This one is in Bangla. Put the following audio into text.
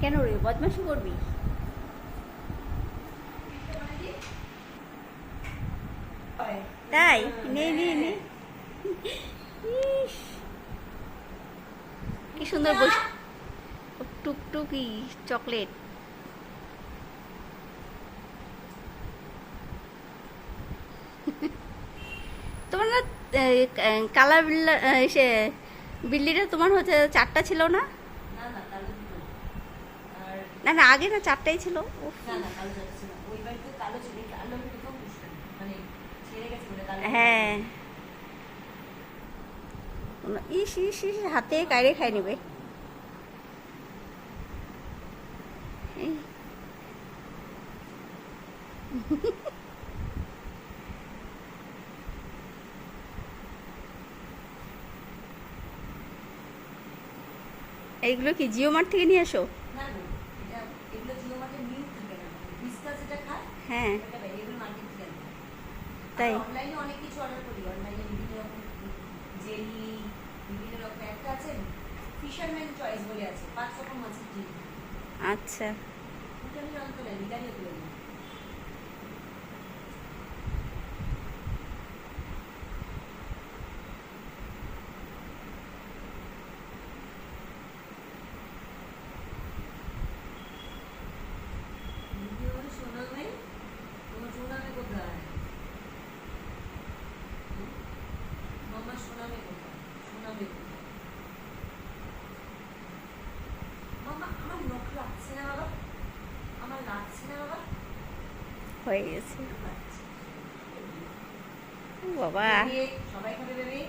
কেন রে? বদমাশি করবি? তাই? নে নে নে। ইস, কি সুন্দর বস টুকটুকি চকলেট। তোমার না কালা বিল্লা সে বিল্লিটা তোমার হচ্ছে চারটা ছিল না? না না আগে না চারটাই ছিল। মানে হ্যাঁ। ইস ইস ইস হাতে কাইরে খাই নেবে। এইগুলো কি জিও মার্ট থেকে নিয়ে আসো হ্যাঁ ওটা বাইরে এগুলো মার্কেট থেকে আনতে হয়। তাই? আর অনলাইনে অনেক কিছু অর্ডার করি অনলাইনে বিভিন্ন রকম জেলি বিভিন্ন রকম একটা আছে ফিশারম্যান চয়েস বলে আছে পাঁচ রকম মাছের জেলি আচ্ছা ওটা আমি জানতো না নিগারিও তুলে দিই মামা আমার নখ লাগছে না বাবা আমার লাগছে না বাবা হয়ে গেছে বেবি, সবাই খাবে বেবি